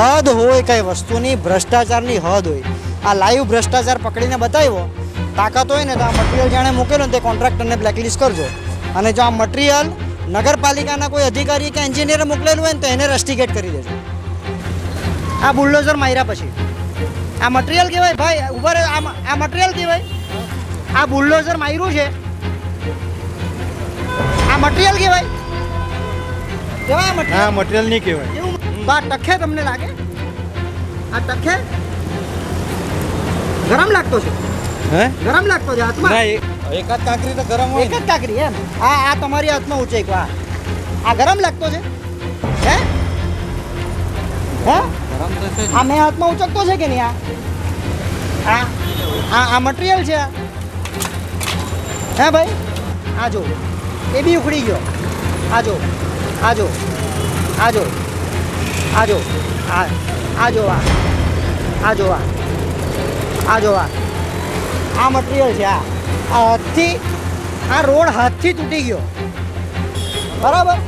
હદ હોય કઈ વસ્તુની, ભ્રષ્ટાચારની હદ હોય. આ લાઈવ ભ્રષ્ટાચાર પકડીને બતાવ્યો. તાકાત હોય ને તો આ મટીરિયલ જાણે મૂકેલો ને તે કોન્ટ્રાક્ટરને બ્લેકલિસ્ટ કરજો. અને જો આ મટીરિયલ નગરપાલિકાના કોઈ અધિકારી કે એન્જિનિયરે મોકલેલું હોય ને તો એને રસ્ટિકેટ કરી દેજો. આ બુલડોઝર માર્યા પછી. આ મટીરિયલ કહેવાય, ભાઈ, ઊભા રહે, આ મટીરિયલ કહેવાય. આ બુલડોઝર માર્યું છે. આ મટીરિયલ કહેવાય. કેવાય મટીરિયલ નહીં કહેવાય. બા ટખે તમને લાગે? આ ટખે ગરમ લાગતો છે. હે? ગરમ લાગતો છે ના હાથમાં એ- એકાદ કાંકરી તો ગરમ હોય એક જ કાકરી એમ? આ આ તમારી હાથમાં ઉંચાઈ આ. આ ગરમ લાગતો છે? હે? હે? ગરમ તો છે આ મેં હાથમાં ઉચકતો છે કે નહીં આ? આ આ આ મટીરિયલ છે આ? હે ભાઈ? આ જો. એ બી ઉખડી ગયો. આ જો. આ જો. આ જો. આ જો આ આ જો આ. આ જો આ. આ જો આ. આ મટીરિયલ છે આ. આ હાથથી આ રોડ હાથથી તૂટી ગયો. બરાબર?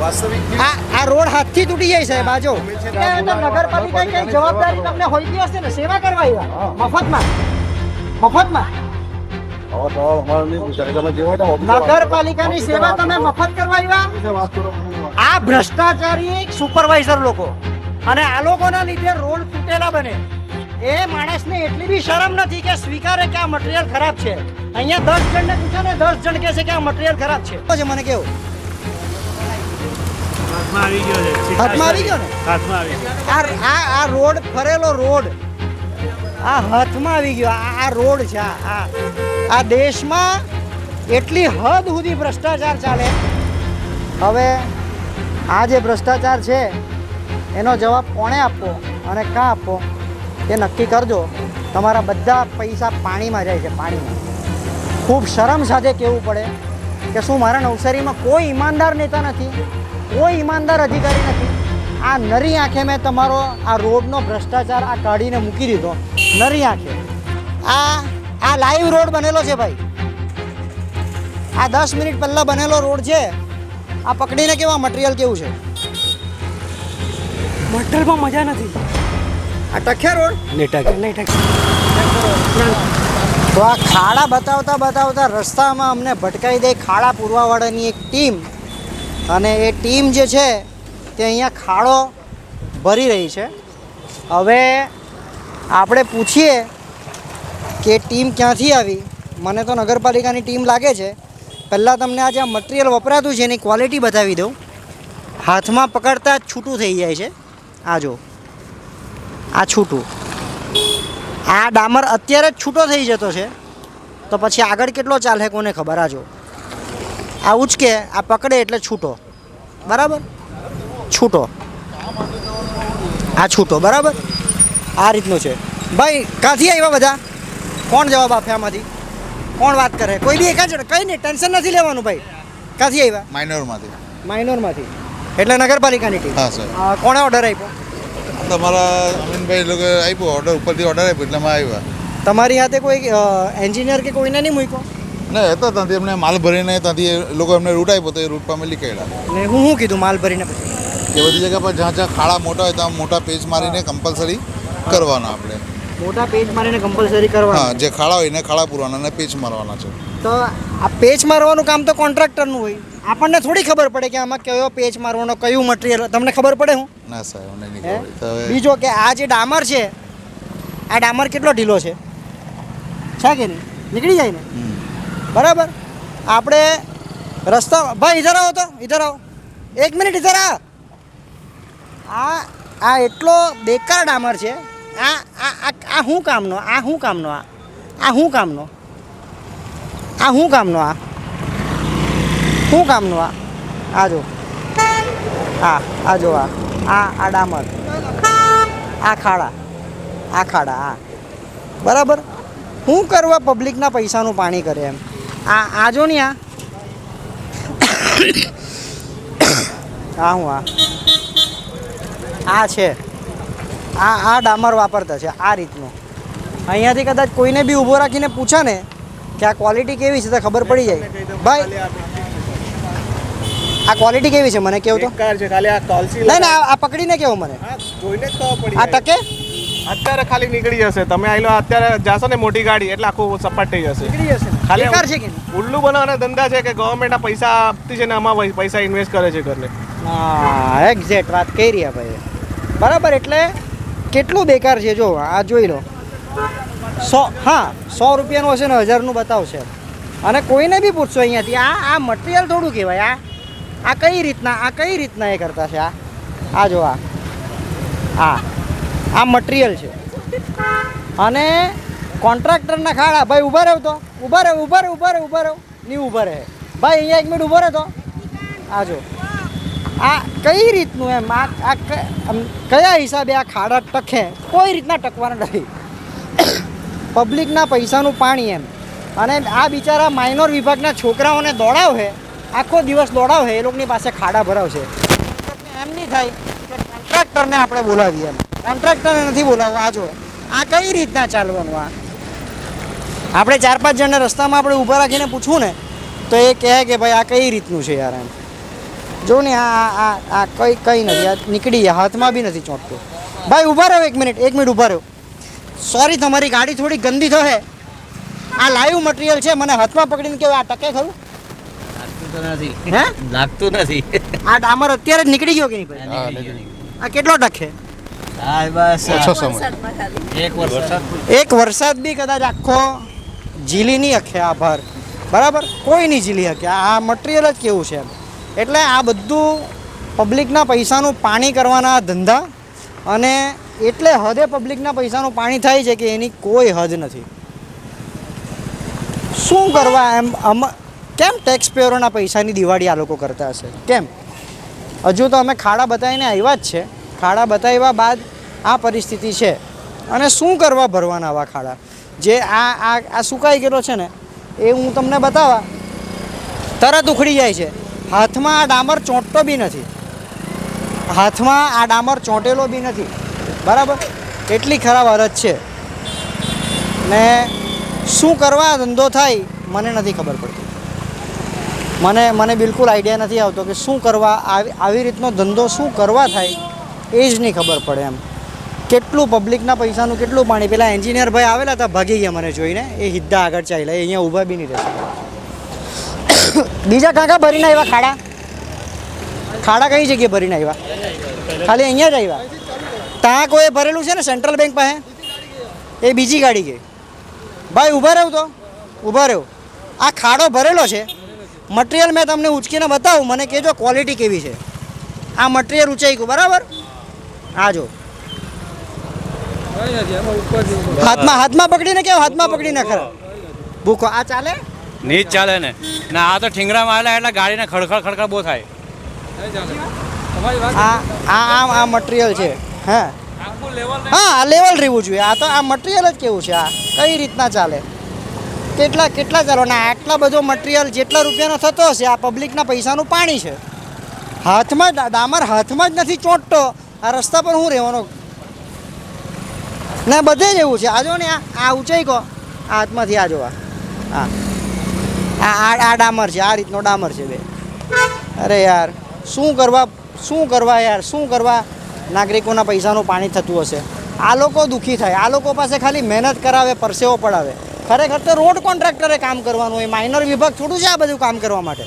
વાસ્તવિક આ આ રોડ હાથથી તૂટી જાય સાહેબ આજો નગરપાલિકા કઈ જવાબદારી તમને હોઈતી હશે ને? સેવા કરવા આવ્યા? મફતમાં. મફતમાં. નગરપાલિકાની સેવા તમે મફત કરવા આવ્યા? આ ભ્રષ્ટાચારી સુપરવાઇઝર લોકો. અને આ લોકોના લીધે રોડ તૂટેલા બને. એ માણસને એટલી બી શરમ નથી કે સ્વીકારે કે આ મટીરિયલ ખરાબ છે. અહીંયા દસ જણને પૂછે ને દસ જણ કહે છે કે આ મટીરિયલ ખરાબ છે. તો છે મને કેવું? હાથમાં આવી ગયો છે. હાથમાં આવી ગયો ને? હાથમાં આવી ગયો. આ આ આ રોડ ફરેલો રોડ. આ હાથમાં આવી ગયો. આ આ રોડ છે આ આ આ દેશમાં એટલી હદ સુધી ભ્રષ્ટાચાર ચાલે. હવે આ જે ભ્રષ્ટાચાર છે, એનો જવાબ કોણે આપવો અને કાં આપવો, એ નક્કી કરજો. તમારા બધા પૈસા પાણીમાં જાય છે, પાણીમાં. ખૂબ શરમ સાથે કહેવું પડે કે શું મારા નવસારીમાં કોઈ ઈમાનદાર નેતા નથી, કોઈ ઈમાનદાર અધિકારી નથી. આ નરી આંખે મેં તમારો આ રોડનો ભ્રષ્ટાચાર આ કાઢીને મૂકી દીધો. નરી આંખે. આ આ લાઈવ રોડ બનેલો છે ભાઈ. આ દસ મિનિટ પહેલાં બનેલો રોડ છે. આ પકડીને કેવા મટીરિયલ કેવું છે? મટીરિયલમાં મજા નથી. આ ટખ્યા રોડ નહીં ટખ્યા. તો આ ખાડા બતાવતા બતાવતા રસ્તામાં અમને ભટકાઈ દે ખાડા પૂરવાવાળાની એક ટીમ. અને એ ટીમ જે છે તે અહીંયા ખાડો ભરી રહી છે. હવે આપણે પૂછીએ કે ટીમ ક્યાંથી આવી? મને તો નગરપાલિકાની ટીમ લાગે છે. પહેલાં તમને આ મટીરિયલ વપરાતું છે એની ક્વોલિટી બતાવી દઉં. હાથમાં પકડતા જ છૂટું થઈ જાય છે. આ જો આ છૂટું. આ ડામર અત્યારે જ છૂટો થઈ જતો છે. તો પછી આગળ કેટલો ચાલે કોને ખબર? આ જો આ ઉચકે આ પકડે એટલે છૂટો. બરાબર? છૂટો. આ છૂટો. બરાબર? આ રીતનું છે. ભાઈ ક્યાંથી આવ્યા બધા? કોણ જવાબ આપે આમાંથી? કોણ વાત કરે? કોઈ બી એક જ કંઈ નહીં ટેન્શન નથી લેવાનું ભાઈ. ક્યાંથી આવ્યા? માઇનોરમાંથી. માઇનોરમાંથી. એટલે નગરપાલિકાની ટીમ હા સર કોણે ઓર્ડર આપ્યો? તમારા અમીનભાઈ લોકો આપ્યો ઓર્ડર ઉપરથી ઓર્ડર આપ્યો એટલે અમે આવ્યા. તમારી હાથે કોઈ એન્જિનિયર કે કોઈને નહીં મૂક્યો? ને હતા ત્યાંથી અમને માલ ભરીને ત્યાંથી લોકો એમને રૂટ આપ્યો તો એ રૂટ પર અમે નીકળ્યા. ને હું શું કીધું માલ ભરીને પછી? એ બધી જગ્યા પર જ્યાં જ્યાં ખાડા મોટા હોય ત્યાં મોટા પેજ મારીને કમ્પલસરી કરવાના આપણે. મોટા પેચ મારીને કમ્પલસરી કરવા હા જે ખાડા હોય ને ખાડા પૂરવાના અને પેચ મારવાના છે. તો આ પેચ મારવાનું કામ તો કોન્ટ્રાક્ટરનું હોય. આપણને થોડી ખબર પડે કે આમાં કયો પેચ મારવાનો કયું મટીરિયલ તમને ખબર પડે હું? ના સાહેબ મને નહીં ખબર. બીજો કે આ જે ડામર છે આ ડામર કેટલો ઢીલો છે? છે કે નહીં? નીકળી જાય ને? બરાબર? આપણે રસ્તા ભાઈ ઇધર આવો તો ઇધર આવો. એક મિનિટ ઇધર આ. આ આ એટલો બેકાર ડામર છે આ આ, આ- શું કામનો? આ શું કામનો? આ આ શું કામનો? આ શું કામનો? આ શું કામનો? આ આ જો. આ આ આ. આ આ ડામર. આ ખાડા. આ ખાડા આ બરાબર? શું કરવા પબ્લિકના પૈસાનું પાણી કરે એમ. આ આ જો ને આ. આ હું આ. આ છે. આ આ ડામર વાપરતા છે આ રીતનું. અહીંયાથી કદાચ કોઈને બી ઊભો રાખીને પૂછે ને કે આ ક્વોલિટી કેવી છે તો ખબર પડી જાય. ભાઈ આ ક્વોલિટી કેવી છે મને કેવું તો? બેકાર છે ખાલી આ કોલસી નહીં નહીં આ- પકડીને કેવું મને? જોઈને આ. ટકે? અત્યારે ખાલી નીકળી જશે. તમે આઈ લો અત્યારે જાશો ને મોટી ગાડી એટલે આખું સપાટ થઈ જશે. નીકળી જશે. ખાલી બેકાર છે કે ઉલ્લુ બનાવવાના ધંધા છે કે ગવર્મેન્ટ પૈસા આપતી છે ને આમાં પૈસા ઇન્વેસ્ટ કરે છે ઘરને. હા એક્ઝેક્ટ વાત કહી રહ્યા ભાઈ બરાબર એટલે કેટલું બેકાર છે જો, આ જોઈ લો. સો, હા, સો રૂપિયાનું હશે ને હજારનું બતાવશે. અને કોઈને બી પૂછશો અહીંયાથી, આ આ મટીરિયલ થોડું કહેવાય, આ આ કઈ રીતના, આ કઈ રીતના એ કરતા છે, આ આ જો, આ આ આ મટીરિયલ છે. અને કોન્ટ્રાક્ટરના ખાડા, ભાઈ ઊભા રહો તો, ઊભા રહે ઊભા રહે ઊભા રહે ઊભા રહે નહીં ઊભા રહે. ભાઈ, અહીંયા એક મિનિટ ઊભો રહે તો. આ જો. આ કઈ રીતનું એમ? આ આ કયા હિસાબે આ ખાડા ટકે? કોઈ રીતના ટકવાના નથી. પબ્લિકના પૈસાનું પાણી એમ. અને આ બિચારા માઇનોર વિભાગના છોકરાઓને દોડાવે આખો દિવસ દોડાવે એ લોકોની પાસે ખાડા ભરાવશે. એમ નહીં થાય કે કોન્ટ્રાક્ટરને આપણે બોલાવીએ એમ. કોન્ટ્રાક્ટરને નથી બોલાવવા, આ જો આ કઈ રીતના ચાલવાનું આ? આપણે ચાર પાંચ જણને રસ્તામાં આપણે ઊભા રાખીને પૂછવું ને, તો એ કહે કે ભાઈ આ કઈ રીતનું છે યાર એમ. જો ને આ આ આ કંઈ કઈ નથી આ નીકળી ગયા હાથમાં બી નથી ચોંટતું. ભાઈ ઊભા રહો એક મિનિટ એક મિનિટ ઊભા રહ્યો સોરી તમારી ગાડી થોડી ગંદી થશે. આ લાઈવ મટીરિયલ છે મને હાથમાં પકડીને કેવું આ ટકે ખરું? લાગતું નથી. હે? લાગતું નથી. આ ડામર અત્યારે જ નીકળી ગયો કે નહીં ભાઈ? આ કેટલો ટકે? એક એક વરસાદ બી કદાચ આખો ઝીલી નહીં હકે આ ભાર. બરાબર? કોઈ નહીં ઝીલી હકે આ મટીરિયલ જ કેવું છે એમ. એટલે આ બધું પબ્લિકના પૈસાનું પાણી કરવાના ધંધા અને એટલે હદે પબ્લિકના પૈસાનું પાણી થાય છે કે એની કોઈ હદ નથી. શું કરવા એમ અમ કેમ ટેક્સ પેયરોના પૈસાની દિવાળી આ લોકો કરતા હશે? કેમ? હજુ તો અમે ખાડા બતાવીને આવ્યા જ છે. ખાડા બતાવ્યા બાદ આ પરિસ્થિતિ છે. અને શું કરવા ભરવાના આવા ખાડા? જે આ આ આ સુકાઈ ગયેલો છે ને, એ હું તમને બતાવા. તરત ઉખડી જાય છે. હાથમાં આ ડામર ચોંટતો બી નથી. હાથમાં આ ડામર ચોંટેલો બી નથી. બરાબર? એટલી ખરાબ હાલત છે. ને શું કરવા ધંધો થાય, મને નથી ખબર પડતી. મને મને બિલકુલ આઈડિયા નથી આવતો કે શું કરવા, આવી રીતનો ધંધો શું કરવા થાય, એ જ નહીં ખબર પડે એમ. કેટલું પબ્લિકના પૈસાનું કેટલું પાણી, પેલા એન્જિનિયર ભાઈ આવેલા હતા, ભાગી ગયા મને જોઈને. એ હિદ્દા આગળ ચાલ્યા અહીંયા ઊભા બી નહીં રહેશે બીજા કાકા ભરીને આવ્યા ખાડા? ખાડા કઈ જગ્યાએ ભરીને આવ્યા? ખાલી અહીંયા જ આવ્યા? ત્યાં કોઈ ભરેલું છે ને સેન્ટ્રલ બેંક પાસે? એ બીજી ગાડી ગઈ ભાઈ, ઊભા રહો તો. ઊભા રહો. આ ખાડો ભરેલો છે. મટીરિયલ મેં તમને ઉચકીને બતાવું. મને કહેજો ક્વોલિટી કેવી છે. આ મટીરિયલ ઊંચાઈ ગયું બરાબર? આ જો. હાથમાં હાથમાં પકડીને કેવું હાથમાં પકડીને ખરા? ભૂખો આ ચાલે? નહીં જ ચાલે ને. ને આ તો ઠીંગરામાં આવેલા એટલે ગાડીને ખડખડ ખડખડ બહુ થાય. આ આ આ આ મટીરિયલ છે. હા? હા, આ લેવલ રહેવું જોઈએ. આ તો, આ મટીરિયલ જ કેવું છે? આ કઈ રીતના ચાલે? કેટલા કેટલા ચાલો? ને આટલા બધો મટીરિયલ જેટલા રૂપિયાનો થતો હશે, આ પબ્લિકના પૈસાનું પાણી છે. હાથમાં ડામર હાથમાં જ નથી ચોંટતો. આ રસ્તા પર હું રહેવાનો? ને બધે જ એવું છે. જો ને આ આ ઊંચાઈ કહો આ હાથમાંથી આ જોવા. હા. આ આ ડામર છે, આ રીતનો ડામર છે બે. અરે યાર, શું કરવા શું કરવા યાર, શું કરવા નાગરિકોના પૈસાનું પાણી થતું હશે? આ લોકો દુઃખી થાય. આ લોકો પાસે ખાલી મહેનત કરાવે, પરસેવો પડાવે. ખરેખર તો રોડ કોન્ટ્રાક્ટરે કામ કરવાનું હોય માઇનર વિભાગ થોડું છે આ બધું કામ કરવા માટે.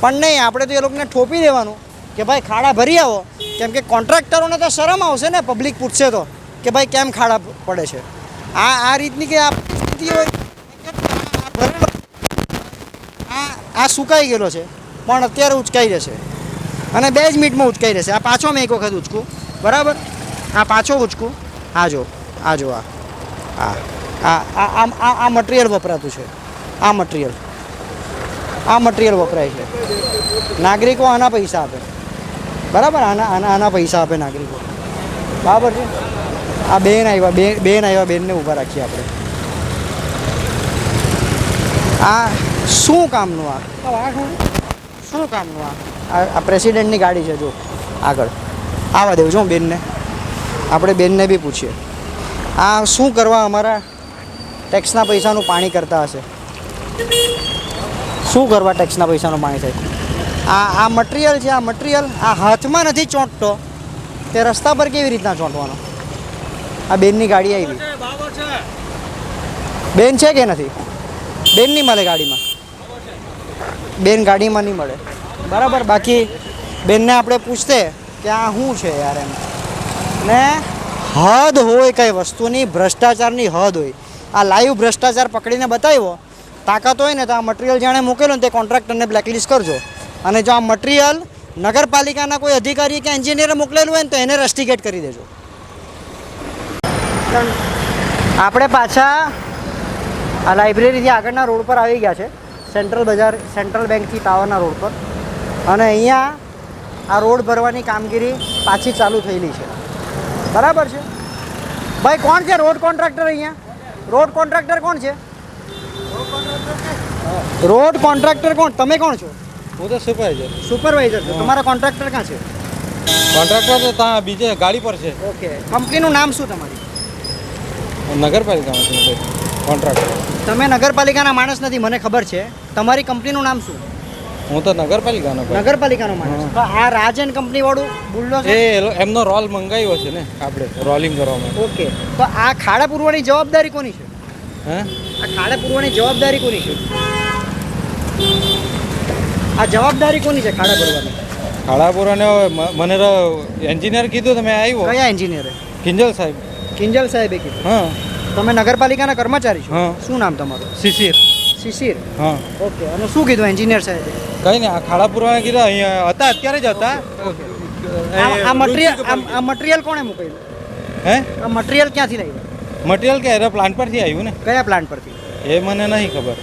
પણ નહીં, આપણે તો એ લોકોને ઠોપી દેવાનું કે ભાઈ ખાડા ભરી આવો. કેમ કે કોન્ટ્રાક્ટરોને તો શરમ આવશે ને પબ્લિક પૂછશે તો કે ભાઈ કેમ ખાડા પડે છે? આ આ રીતની કે આ સ્થિતિ હોય આ ભરેલો આ સુકાઈ ગયેલો છે, પણ અત્યારે ઉચકાઈ જશે. અને બે જ મિનિટમાં ઉચકાઈ જશે. આ પાછો મેં એક વખત ઉચકું. બરાબર? આ પાછો ઉચકું. આ જો આ જો, આ. આ આ આ આ મટીરિયલ વપરાતું છે. આ મટીરિયલ આ મટીરિયલ વપરાય છે. નાગરિકો આના પૈસા આપે. બરાબર? આના આના આના પૈસા આપે નાગરિકો. બરાબર છે? આ બેન આવ્યા, બે, બેન આવ્યા, બેનને ઊભા રાખીએ આપણે. આ શું કામનું આ? શું કામનું આ? આ- પ્રેસિડેન્ટની ગાડી છે જો. આગળ. આવવા દેવું છું બેનને. આપણે બેનને બી પૂછીએ. આ શું કરવા અમારા ટેક્સના પૈસાનું પાણી કરતા હશે? શું કરવા ટેક્સના પૈસાનું પાણી થાય? આ આ મટીરિયલ છે આ મટીરિયલ આ હાથમાં નથી ચોંટતો. તે રસ્તા પર કેવી રીતના ચોંટવાનો? આ બેનની ગાડી આવી. બેન છે કે નથી? બેનની મળે ગાડીમાં? બેન ગાડીમાં નહીં મળે. બરાબર? બાકી બેનને આપણે પૂછતે કે આ શું છે યાર એમ. ને હદ હોય કઈ વસ્તુની, ભ્રષ્ટાચારની હદ હોય. આ લાઈવ ભ્રષ્ટાચાર પકડીને બતાવ્યો. તાકાત હોય ને તો આ મટીરિયલ જાણે મૂકેલું ને તે કોન્ટ્રાક્ટરને બ્લેકલિસ્ટ કરજો. અને જો આ મટીરિયલ નગરપાલિકાના કોઈ અધિકારી કે એન્જિનિયરે મોકલેલું હોય ને તો એને રસ્ટિકેટ કરી દેજો. આપણે પાછા આ લાઇબ્રેરીથી આગળના રોડ પર આવી ગયા છે. સેન્ટ્રલ બજાર સેન્ટ્રલ બેંકથી ટાવરના રોડ પર. અને અહીંયા આ રોડ ભરવાની કામગીરી પાછી ચાલુ થયેલી છે. બરાબર છે? ભાઈ કોણ છે રોડ કોન્ટ્રાક્ટર અહીંયા? રોડ કોન્ટ્રાક્ટર કોણ છે? રોડ કોન્ટ્રાક્ટર કોણ? તમે કોણ છો? હું તો સુપરવાઇઝર. સુપરવાઇઝર છો. તમારા કોન્ટ્રાક્ટર ક્યાં છે? કોન્ટ્રાક્ટર તો ત્યાં બીજે ગાડી પર છે. ઓકે. કંપનીનું નામ શું તમારી? નગરપાલિકામાં છે કોન્ટ્રાક્ટર તમે નગરપાલિકાના માણસ નથી મને ખબર છે. તમારી કંપનીનું નામ શું? હું તો નગરપાલિકાનો નગરપાલિકાનો માણસ. તો આ રાજન કંપની વાળું બુલ્લો એ એમનો રોલ મંગાવ્યો છે ને આપણે રોલિંગ કરવા માટે. ઓકે. તો આ ખાડા પૂરવાની જવાબદારી કોની છે? હે? આ ખાડા પૂરવાની જવાબદારી કોની છે? આ જવાબદારી કોની છે ખાડા પૂરવાની? ખાડાપુરાને મને તો એન્જિનિયર કીધું તમે આવ્યો. કયા એન્જિનિયર? કિંજલ સાહેબ. કિંજલ સાહેબે કીધું. હા. તમે નગરપાલિકાના કર્મચારી છો? હા. શું નામ તમારું? શિશિર. શિશિર? હા. ઓકે અને શું કીધું એન્જિનિયર સાહેબે? કઈ નહીં આ ખાડાપુરાને કીધું અહીંયા હતા અત્યારે જ હતા. આ- આ મટીરિયલ આ મટીરિયલ કોણે મૂકેલું? હે? આ મટીરિયલ ક્યાંથી લાવ્યું? મટીરિયલ કે એરા પ્લાન્ટ પરથી આવ્યું ને? કયા પ્લાન્ટ પરથી? એ મને નહીં ખબર.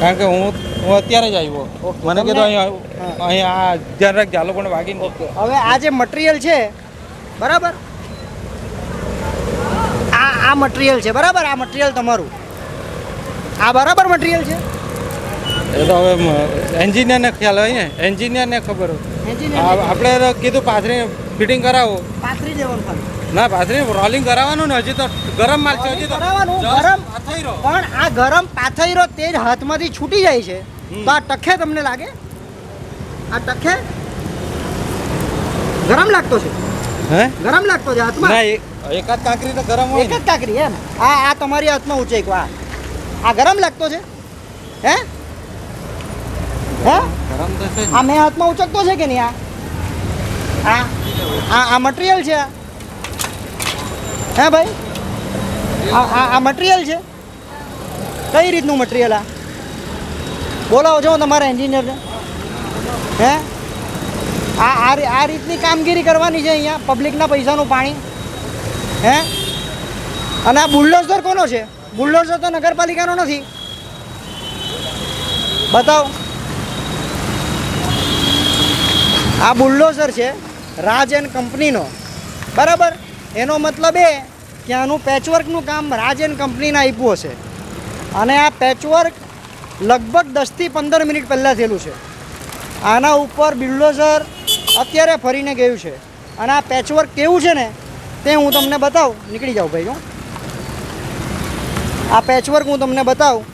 કારણ કે હું હું અત્યારે જ આવ્યો. મને કીધું અહીંયા અહીંયા આ રાખજે આ લોકોને વાગીને હવે આ જે મટીરિયલ છે બરાબર? આ મટીરિયલ છે. બરાબર? આ મટીરિયલ તમારું. આ બરાબર મટીરિયલ છે? એ તો હવે એન્જિનિયરને ખ્યાલ હોય ને? એન્જિનિયરને ખબર હોય. આપણે તો કીધું પાથરી ફિટિંગ કરાવો. પાથરી દેવાનું ખાલી. ના પાથરી રોલિંગ કરાવવાનું ને હજી તો ગરમ માલ છે હજી તો ગરમ. અથાઈ પણ આ ગરમ પાથરીરો તેજ હાથમાંથી છૂટી જાય છે. તો આ ટખે તમને લાગે? આ ટખે? ગરમ લાગતો છે. હે? ગરમ લાગતો છે હાથમાં? ના એકાદ કાંકરી તો ગરમ હોય એક જ. કાકરી એમ. આ આ તમારી હાથમાં ઉંચાઈ આ. આ ગરમ લાગતો છે? હે? હે? ગરમ તો છે આ મેં હાથમાં ઉચકતો છે કે નહીં આ? આ આ આ મટીરિયલ છે આ? હે ભાઈ? આ આ આ મટીરિયલ છે? કઈ રીતનું મટીરિયલ આ? બોલાવો છો તમારા એન્જિનિયરને. હે? આ આ રી- આ રીતની કામગીરી કરવાની છે અહીંયા પબ્લિકના પૈસાનું પાણી. હે? અને આ બુલડોઝર કોનો છે? બુલ્ડોઝર તો નગરપાલિકાનો નથી. બતાવો. આ બુલડોઝર છે રાજ એન્ડ કંપનીનો. બરાબર? એનો મતલબ એ કે આનું પેચવર્કનું કામ રાજ એન્ડ કંપનીને આપ્યું હશે. અને આ પેચવર્ક લગભગ દસથી પંદર મિનિટ પહેલાં થયેલું છે. આના ઉપર બિલ્ડોઝર અત્યારે ફરીને ગયું છે. અને આ પેચવર્ક કેવું છે ને? તે હું તમને બતાવું. નીકળી જાઉં ભાઈ, હું. આ પેચવર્ક હું તમને બતાવું.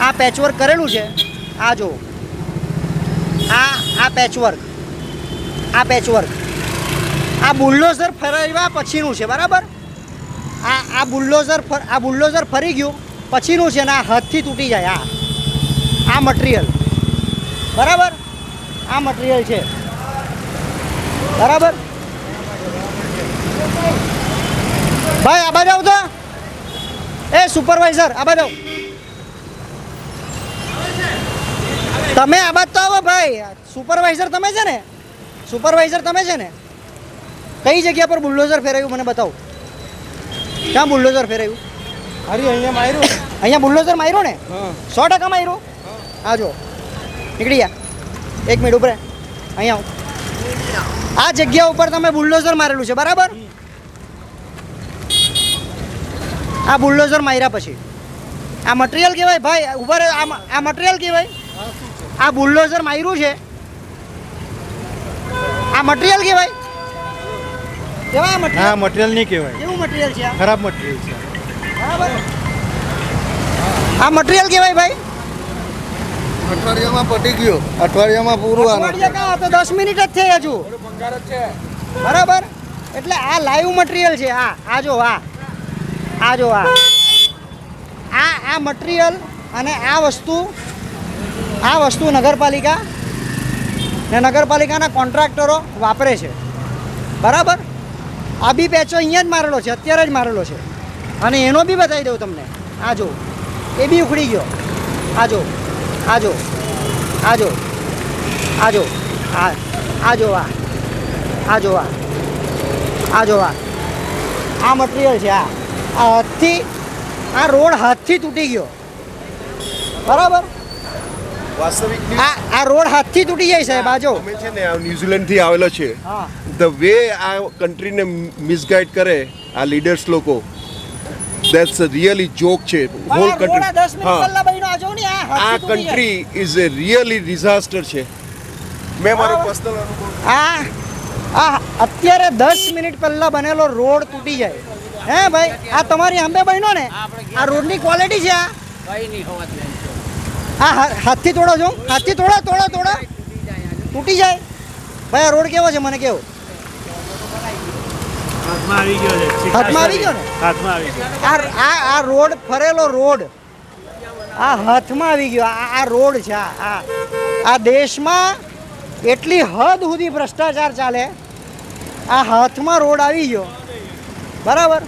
આ પેચવર્ક કરેલું છે. આ જો આ આ પેચવર્ક આ પેચવર્ક આ બુલ્ડોઝર ફરાવ્યા પછીનું છે, બરાબર? આ આ બુલ્ડોઝર આ બુલ્ડોઝર ફરી ગયું, પછીનું છે ને આ હાથથી તૂટી જાય, આ. આ મટીરિયલ બરાબર? આ મટીરિયલ છે. બરાબર? ભાઈ આ બાજુ તો. એ સુપરવાઇઝર આ બાજુ તમે આ બાજુ તો આવો ભાઈ. સુપરવાઇઝર તમે છે ને? સુપરવાઇઝર તમે છે ને? કઈ જગ્યા પર બુલડોઝર ફેરાયું મને બતાવો. ક્યાં બુલડોઝર ફેરાયું અરે અહીંયા માર્યું. અહીંયા બુલડોઝર માર્યું ને? સો ટકા માર્યું? હા. જો. નીકળી ગયા. એક મિનિટ ઉપર અહીંયા આવો. આ જગ્યા ઉપર તમે બુલડોઝર મારેલું છે બરાબર? આ બુલ્ડોઝર માર્યા પછી. આ મટીરિયલ કહેવાય? ભાઈ ઊભા આ મટીરિયલ કહેવાય? આ બુલડોઝર માર્યું છે. આ મટીરિયલ કહેવાય? કેવા મટીરિયલ મટીરિયલ નહીં કહેવાય. કેવું મટીરિયલ છે ખરાબ મટીરિયલ છે. બરાબર. આ મટીરિયલ કહેવાય ભાઈ? અઠવાડિયામાં પટી ગયો. અઠવાડિયામાં પૂરું અઠવાડિયા તો દસ મિનિટ જ થઈ હજુ. બરાબર. એટલે આ લાઈવ મટીરિયલ છે. આ આ જો આ આ જો આ. આ આ મટીરિયલ અને આ વસ્તુ આ વસ્તુ નગરપાલિકા ને નગરપાલિકાના કોન્ટ્રાક્ટરો વાપરે છે. બરાબર? આ બી પેચો અહીંયા જ મારેલો છે, અત્યારે જ મારેલો છે. અને એનો બી બતાવી દઉં તમને. આ જો, એ બી ઉખડી ગયો. આ જો આ જો આ જો આ જો, આ આ જો આ આ જો આ આ જો આ. આ મટીરિયલ છે આ આ. હાથથી આ રોડ હાથથી તૂટી ગયો. બરાબર? વાસ્તવિક આ આ રોડ હાથથી તૂટી જાય સાહેબ આજો અમે છે ને આ ન્યુઝીલેન્ડથી આવેલો છે. ધ વે આ કન્ટ્રીને મિસગાઈડ કરે આ લીડર્સ લોકો દેટ્સ અ રિયલી જોક છે. હોલ કન્ટ્રી આ. Country is a really disaster છે. મેં મારો પર્સનલ અનુભવ આ આ અત્યારે દસ મિનિટ પહેલા બનેલો રોડ તૂટી જાય. હે ભાઈ આ તમારી અંબે બન્યો ને? આ રોડની ક્વોલિટી છે આ? આ હા- હાથથી તોડો છો હાથથી તોડો તોડો તોડો. તૂટી જાય ભાઈ આ રોડ કેવો છે મને કેવો? હાથમાં આવી ગયો છે હાથમાં આવી ગયો ને? હાથમાં આવી ગયો. આ આ આ રોડ ફરેલો રોડ. આ હાથમાં આવી ગયો આ આ રોડ છે આ આ. આ દેશમાં એટલી હદ સુધી ભ્રષ્ટાચાર ચાલે આ હાથમાં રોડ આવી ગયો. બરાબર?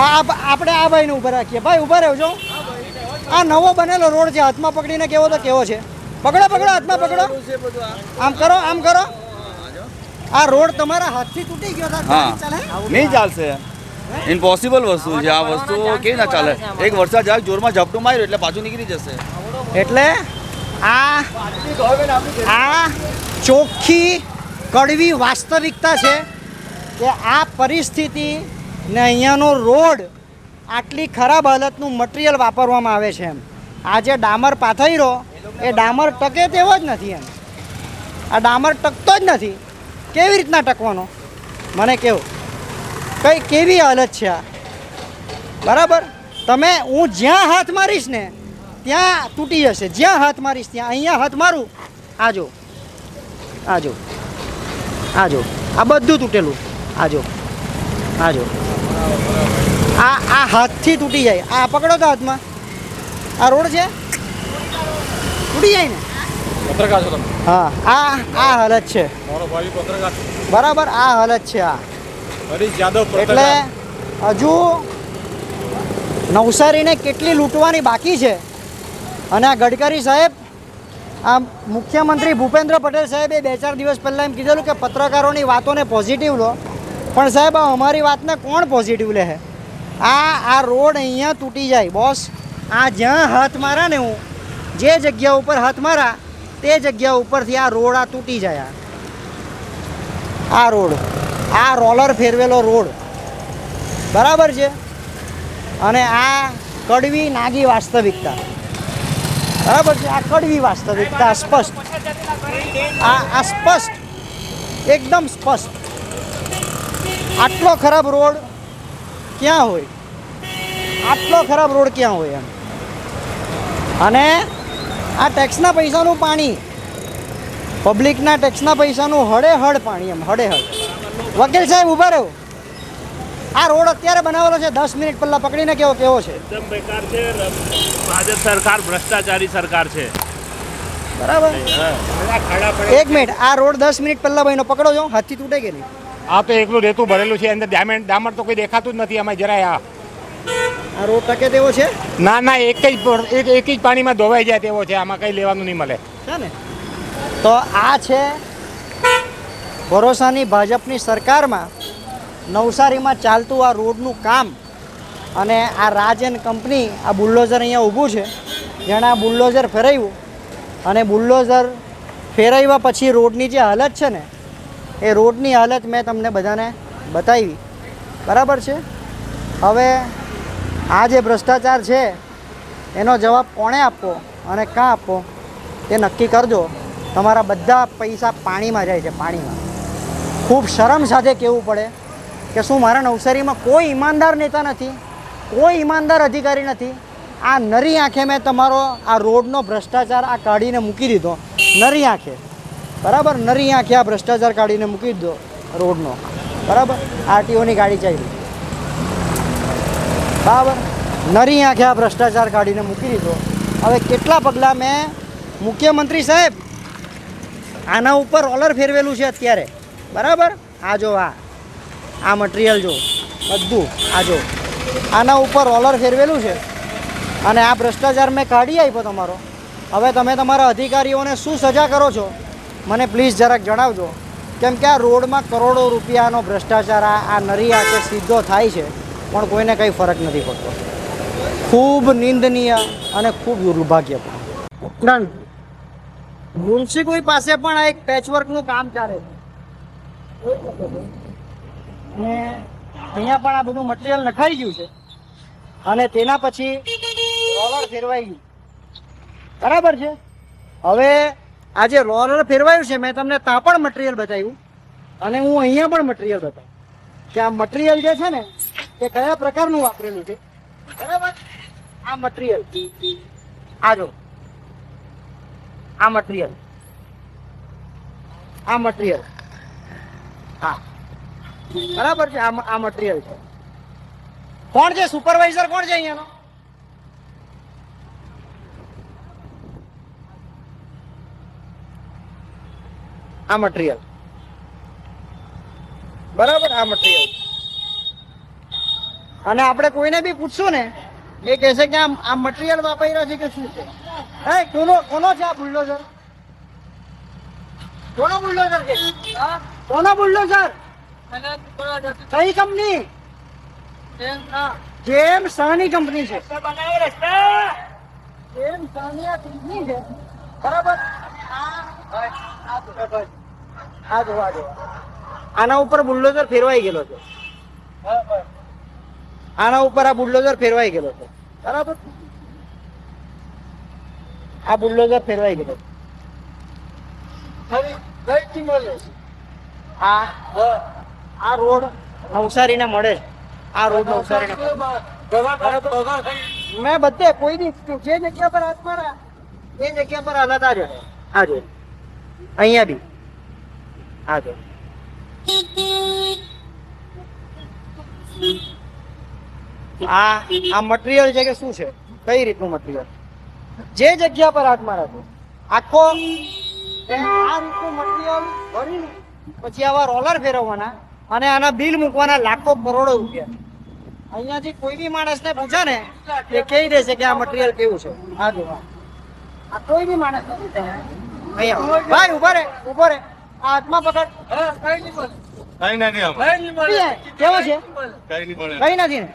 આપણે આ ભાઈને ઊભા રાખીએ. ભાઈ ઊભા રહેજો. આ નવો બનેલો રોડ છે હાથમાં પકડીને કેવો તો કેવો છે. પકડો પકડો હાથમાં પકડો. આમ કરો આમ કરો. આ રોડ તમારા હાથથી તૂટી ગયો હા. નહીં ચાલશે. ઇમ્પોસિબલ વસ્તુ છે. આ વસ્તુ કેવી ના ચાલે? એક વરસાદ જાય જોરમાં ઝપટું માર્યું એટલે પાછું નીકળી જશે. એટલે આ આ ચોખ્ખી કડવી વાસ્તવિકતા છે કે આ પરિસ્થિતિ ને અહીંયાનો રોડ આટલી ખરાબ હાલતનું મટીરિયલ વાપરવામાં આવે છે એમ. આ જે ડામર પાથર્યો, એ ડામર ટકે તેવો જ નથી એમ. આ ડામર ટકતો જ નથી. કેવી રીતના ટકવાનો? મને કેવું? કઈ કેવી હાલત છે આ? બરાબર? તમે, હું જ્યાં હાથ મારીશ ને, ત્યાં તૂટી જશે. જ્યાં હાથ મારીશ ત્યાં. અહીંયા હાથ મારું. આજો આજો આજો. આ બધું તૂટેલું. આજો. આજો. આ આ હાથથી તૂટી જાય. આ પકડો તો હાથમાં. આ રોડ છે? તૂટી જાય ને? હા. આ આ હાલત છે. બરાબર આ હાલત છે આ. એટલે હજુ નવસારીને કેટલી લૂંટવાની બાકી છે? અને આ ગડકરી સાહેબ આ મુખ્યમંત્રી ભૂપેન્દ્ર પટેલ સાહેબે બે ચાર દિવસ પહેલાં એમ કીધેલું કે પત્રકારોની વાતોને પોઝિટિવ લો. પણ સાહેબ અમારી વાતને કોણ પોઝિટિવ લે આ આ રોડ અહીંયા તૂટી જાય. બોસ, આ જ્યાં હાથ મારા ને હું, જે જગ્યા ઉપર હાથ મારા, તે જગ્યા ઉપરથી આ રોડ આ તૂટી જાય. આ રોડ, આ રોલર ફેરવેલો રોડ. બરાબર છે? અને આ કડવી, નાગી વાસ્તવિકતા. બરાબર છે? આ કડવી વાસ્તવિકતા સ્પષ્ટ. આ આ સ્પષ્ટ. એકદમ સ્પષ્ટ. આટલો ખરાબ રોડ ક્યાં હોય? આટલો ખરાબ રોડ ક્યાં હોય એમ? અને આ ટેક્સના પૈસાનું પાણી પબ્લિકના ટેક્સના પૈસાનું હળે હળ પાણી એમ, હળે હળ. વકીલ સાહેબ, ઊભા રહો. આ રોડ અત્યારે બનાવેલો છે દસ મિનિટ પહેલા પકડીને કેવો કેવો છે? એકદમ બેકાર છે ભાજપ સરકાર ભ્રષ્ટાચારી સરકાર છે. બરાબર. એક મિનિટ આ રોડ દસ મિનિટ પહેલા ભાઈનો પકડો છો હાથથી તૂટે કે નહીં? આ તો એકલું રેતું ભરેલું છે અંદર ડાયમંડ ડામર તો કોઈ દેખાતું જ નથી અમે જરાય આ. આ રોડ ટકે તેવો છે? ના ના એક જ એક એક જ પાણીમાં ધોવાઈ જાય તેવો છે આમાં કંઈ લેવાનું નહીં મળે. છે ને? તો આ છે ભરોસાની ભાજપની સરકારમાં નવસારીમાં ચાલતું આ રોડનું કામ અને આ રાજન કંપની આ બુલ્ડોઝર અહીંયા ઊભું છે. જેણે આ બુલ્ડોઝર ફેરવ્યું અને બુલ્ડોઝર ફેરવ્યા પછી રોડની જે હાલત છે ને, એ રોડની હાલત મેં તમને બધાને બતાવી. બરાબર છે? હવે આ જે ભ્રષ્ટાચાર છે, એનો જવાબ કોણે આપવો અને ક્યાં આપવો, એ નક્કી કરજો. તમારા બધા પૈસા પાણીમાં જાય છે, પાણીમાં. ખૂબ શરમ સાથે કહેવું પડે. કે શું મારા નવસારીમાં કોઈ ઈમાનદાર નેતા નથી, કોઈ ઈમાનદાર અધિકારી નથી. આ નરી આંખે મેં તમારો આ રોડનો ભ્રષ્ટાચાર આ કાઢીને મૂકી દીધો. નરી આંખે. બરાબર? નરી આંખે આ ભ્રષ્ટાચાર કાઢીને મૂકી દીધો રોડનો. બરાબર? આરટીઓની ગાડી ચાલી. બરાબર? નરી આંખે આ ભ્રષ્ટાચાર કાઢીને મૂકી દીધો. હવે કેટલા પગલાં મેં મુખ્યમંત્રી સાહેબ આના ઉપર રોલર ફેરવેલું છે અત્યારે. બરાબર? આ જો આ. આ મટીરિયલ જો બધું આ જો. આના ઉપર રોલર ફેરવેલું છે. અને આ ભ્રષ્ટાચાર મેં કાઢી આપ્યો તમારો. હવે તમે તમારા અધિકારીઓને શું સજા કરો છો? મને પ્લીઝ જરાક જણાવજો. કેમ કે આ રોડમાં કરોડો રૂપિયાનો ભ્રષ્ટાચાર આ આ નરી આંખે સીધો થાય છે પણ કોઈને કંઈ ફરક નથી પડતો. ખૂબ નિંદનીય અને ખૂબ દુર્ભાગ્યપૂર્ણ. મુનશી પાસે પણ આ એક પેચવર્કનું કામ ચાલે છે. અને અહીંયા પણ આ બધું મટીરિયલ નખાઈ ગયું છે. અને તેના પછી રોલર ફેરવાઈ ગયું. બરાબર છે? હવે આ જે રોલર ફેરવાયું છે, મેં તમને ત્યાં પણ મટીરિયલ બતાવ્યું. અને હું અહીંયા પણ મટીરિયલ બતાવ્યું કે આ મટીરિયલ જે છે ને તે કયા પ્રકારનું વાપરેલું છે? બરાબર? આ મટીરિયલ આ જો. આ મટીરિયલ આ મટીરિયલ હા. બરાબર છે? આ મટીરિયલ છે. કોણ છે? સુપરવાઇઝર કોણ છે અહીંયાનો? આ મટીરિયલ બરાબર, આ મટીરિયલ અને આપણે કોઈને બી પૂછશું ને, એ કહેશે કે આ મટીરિયલ વાપર્યા છે કે શું છે? હે કોનો કોનો છે આ બુલડોઝર કોનો બુલડોઝર હા? કોનો બુલડોઝર કઈ કંપની? જેમ સાની કંપની છે. જેમ સાની આ કંપની છે. બરાબર? આ જોવા જો આના ઉપર બુલડોઝર ફેરવાઈ ગયેલો છે. આના ઉપર આ બુલડોઝર ફેરવાઈ ગયેલો છે. બરાબર? આ બુલડોઝર ફેરવાઈ ગયેલો છે. આ આ રોડ નવસારીને મળે. છે. આ રોડ નવસારીને મેં બધે કોઈ દી જે જગ્યા પર હાથ મારા એ જગ્યા પર હાલત આ જો આ અહીંયા બી. આ આ આ મટીરિયલ છે કે શું છે? કઈ રીતનું મટીરિયલ જે જગ્યા પર હાથ મારા છો. આખો આ રીતનું મટીરિયલ ભરીને પછી આવા રોલર ફેરવવાના. અને આના બિલ મૂકવાના લાખો કરોડો રૂપિયા. અહીંયાથી કોઈ બી માણસને પૂછે ને એ કહી દેશે કે આ મટીરિયલ કેવું છે. આ જો આ. આ કોઈ બી માણસ અહીંયા ભાઈ ઊભો રે ઊભો રે. આ હાથમાં પકડ. કઈ નથી ઊભી કેવો છે? કઈ નહીં નથી ને.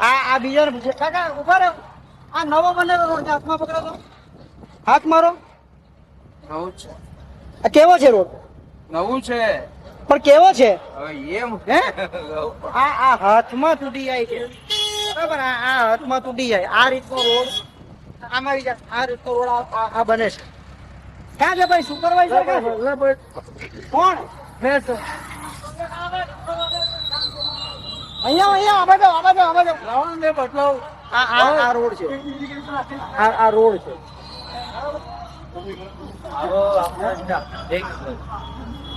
આ આ બીજાને પૂછે. કાકા ઊભા રહો. આ નવો બનેલો રોડ હાથમાં પકડો તો. હાથ મારો. આ કેવો છે રોડ? નવું છે. પણ કેવો છે એમ હે આ આ હાથમાં તૂટી જાય છે બરાબર આ આ હાથમાં તૂટી જાય આ રીતનો રોડ આમાં આવી જાય આ રીતનો રોડ આ- આ આ બને છે ક્યાં છે ભાઈ સુપરવાઇઝર ક્યાં છે કોણ અહીંયા અહીંયા આવા જાઓ આવા જાઓ આવા જાઓ આ આ આ રોડ છે આ આ રોડ છે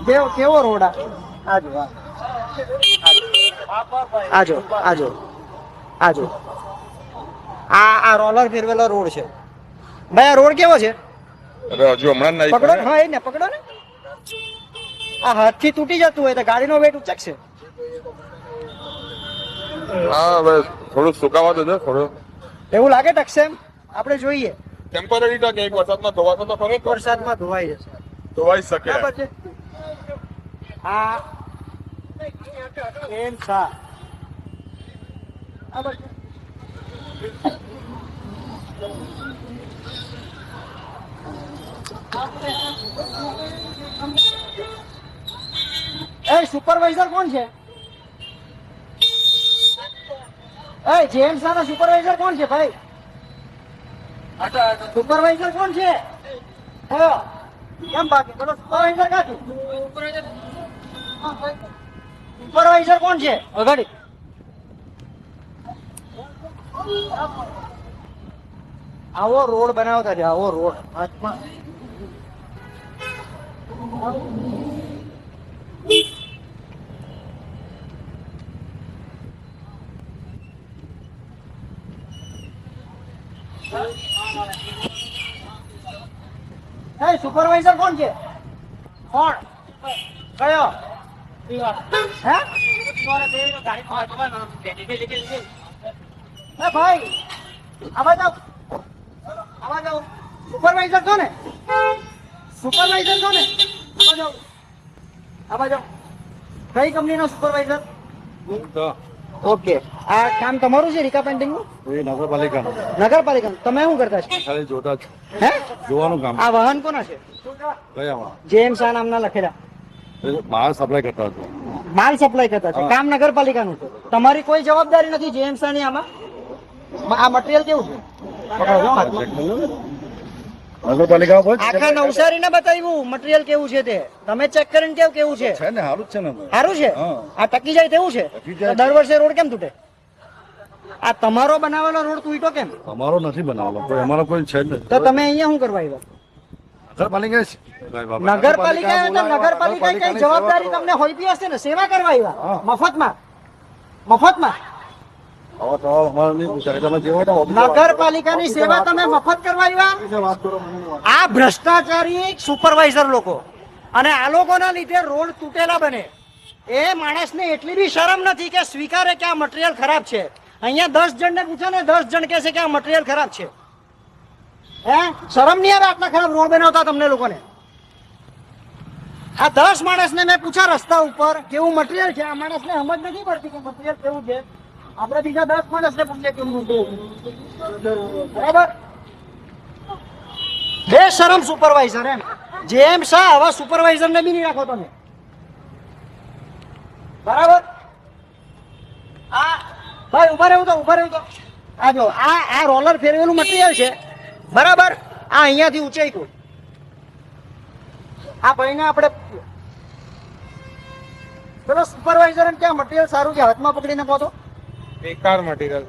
કેવો કેવો રોડ આ? આજો આજો આજો આજો આ આ રોલર ફેરવેલો રોડ છે. ભાઈ આ રોડ કેવો છે? હજુ હમણાં નહીં પકડો ને, હા એ ને પકડો ને. આ હાથથી તૂટી જતું હોય તો ગાડીનો વેટ ઉચકશે. હા બસ થોડું સુકાવા દેજો થોડું. એવું લાગે ટકશે એમ? આપણે જોઈએ. ટેમ્પરરી ટક એક વરસાદમાં ધોવાતો તો ખરો વરસાદમાં ધોવાઈ જશે. ધોવાઈ શકે. આ એમ સા. એ સુપરવાઇઝર કોણ છે? એ જેમ્સ ના સુપરવાઇઝર કોણ છે ભાઈ? સુપરવાઇઝર કોણ છે? હા. કેમ સુપરવાઇઝર કોણ છે? અગાડી. આવો રોડ બનાવતા છે આવો રોડ. હાથમાં. એ સુપરવાઇઝર કોણ છે? કોણ? કયો? હે? હે ભાઈ આવા. જાઓ આવા. જાઓ સુપરવાઇઝર છો ને સુપરવાઇઝર છો ને આવા. જાઓ આવા જાઓ કઈ કંપનીનો સુપરવાઇઝર ઓકે. આ કામ તમારું છે રીકા પેન્ટિંગનું? નગરપાલિકા નગરપાલિકા તમે શું કરતા છો? ખાલી જોતા હે? જોવાનું કામ. આ વાહન કોના છે? કયામાં? જેમ શાહ નામના લખેલા. માલ સપ્લાય કરતા હતો. માલ સપ્લાય કરતા છે કામ નગરપાલિકાનું છે. તમારી કોઈ જવાબદારી નથી જેમ શાહની આમાં? આ મટીરિયલ કેવું છે? નગરપાલિકા આખા નવસારીને બતાવ્યું મટીરિયલ કેવું છે તે? તમે ચેક કરીને કેવું કેવું છે? છે ને સારું છે ને સારું છે? આ ટકી જાય તેવું છે? દર વર્ષે રોડ કેમ તૂટે? આ તમારો બનાવેલો રોડ તૂટ્યો કેમ? અમારો નથી બનાવેલો કોઈ અમારો કોઈ છે જ તો તમે અહીંયા શું કરવા આવ્યા? નગરપાલિકા નગરપાલિકા જવાબદારી તમને હોઈતી હશે ને? સેવા કરવા આવ્યા? મફતમાં? મફતમાં? નગરપાલિકાની સેવા તમે મફત કરવા આવ્યા આ ભ્રષ્ટાચારી સુપરવાઇઝર લોકો. અને આ લોકોના લીધે રોડ તૂટેલા બને. એ માણસને એટલી બી શરમ નથી કે સ્વીકારે કે આ મટીરિયલ ખરાબ છે. અહીંયા દસ જણને પૂછે ને દસ જણ કહે છે કે આ મટીરિયલ ખરાબ છે. હે? શરમ નહીં આવે આટલા ખરાબ રોડ બનાવતા તમને લોકોને? આ દસ માણસને મેં પૂછ્યા રસ્તા ઉપર કેવું મટીરિયલ છે? આ માણસને સમજ નથી પડતી કે મટીરિયલ કેવું છે. આપણે બીજા દસ માણસને પૂછીએ છે બરાબર? બે શરમ સુપરવાઇઝર એમ. જેમ શાહ આવા સુપરવાઇઝર ને બી નહીં રાખો તમે. બરાબર? આ ભાઈ ઊભા રહેવું તો ઊભા રહેવું તો. આ જો, આ આ રોલર ફેરવેલું મટીરિયલ છે. બરાબર? આ અહીંયાથી ઊંચાઈ આ ભાઈને આપણે પેલો સુપરવાઇઝર એમ ક્યાં મટીરિયલ સારું છે? હાથમાં પકડીને કહો તો બેકાર મટીરિયલ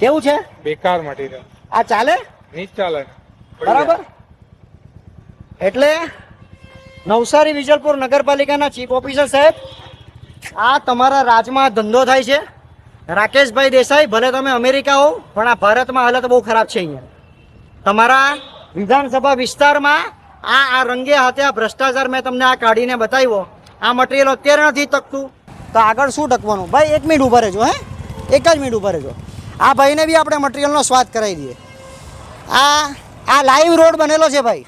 કેવું છે? બેકાર મટીરિયલ આ ચાલે? નહીં ચાલે બરાબર? એટલે નવસારી વિજલપુર નગરપાલિકાના ચીફ ઓફિસર સાહેબ આ તમારા રાજમાં ધંધો થાય છે. રાકેશભાઈ દેસાઈ ભલે તમે અમેરિકા હો પણ આ ભારતમાં હાલત બહુ ખરાબ છે અહીંયા. તમારા વિધાનસભા વિસ્તારમાં આ આ રંગે હાથે આ ભ્રષ્ટાચાર મેં તમને આ કાઢીને બતાવ્યો. આ મટીરિયલ અત્યારે નથી ટકતું તો આગળ શું ટકવાનું? ભાઈ એક મિનિટ ઊભા રહેજો હે? એક જ મિનિટ ઊભા રહેજો. આ ભાઈને બી આપણે મટીરિયલનો સ્વાદ કરાવી દઈએ. આ આ લાઈવ રોડ બનેલો છે ભાઈ.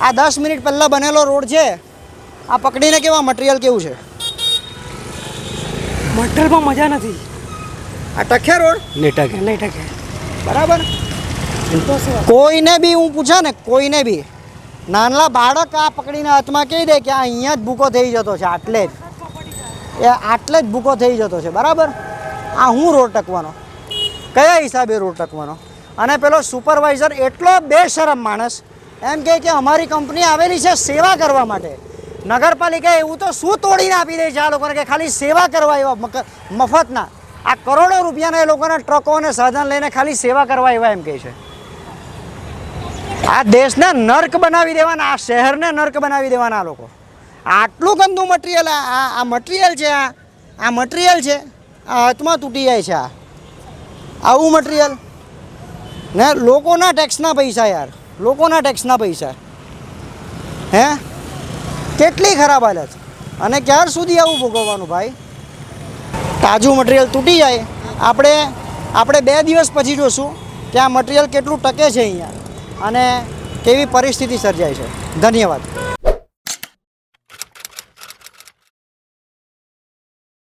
આ દસ મિનિટ પહેલાં બનેલો રોડ છે. આ પકડીને કેવા મટીરિયલ કેવું છે? મટરમાં મજા નથી. આ ટખે રોડ? નહીં ટકે. નહીં ટકે. બરાબર? કોઈને બી હું પૂછે ને કોઈને બી. નાનલા બાળક આ પકડીને હાથમાં કહી દે કે આ અહીંયા જ ભૂકો થઈ જતો છે આટલે જ. એ આટલે જ ભૂકો થઈ જતો છે, બરાબર? આ હું રોડ ટકવાનો? કયા હિસાબે રોડ ટકવાનો? અને પેલો સુપરવાઇઝર એટલો બેશરમ માણસ, એમ કહે કે અમારી કંપની આવેલી છે સેવા કરવા માટે. નગરપાલિકા એવું તો શું તોડીને આપી દે છે આ લોકોને કે ખાલી સેવા કરવા એવા મફતના. આ કરોડો રૂપિયાના એ લોકોના ટ્રકો અને સાધન લઈને ખાલી સેવા કરવા એવા એમ કહે છે. આ દેશને નર્ક બનાવી દેવાના, આ શહેરને નર્ક બનાવી દેવાના આ લોકો. આટલું ગંદુ મટીરિયલ આ આ મટીરિયલ છે આ? આ મટીરિયલ છે? આ હાથમાં તૂટી જાય છે આ. આવું મટીરિયલ ને લોકોના ટેક્સના પૈસા યાર. લોકોના ટેક્સના પૈસા. હે? કેટલી ખરાબ હાલત. અને ક્યાર સુધી આવું ભોગવવાનું ભાઈ? તાજું મટીરિયલ તૂટી જાય. આપણે આપણે બે દિવસ પછી જોશું કે આ મટીરિયલ કેટલું ટકે છે અહીંયા. અને કેવી પરિસ્થિતિ સર્જાય છે. ધન્યવાદ.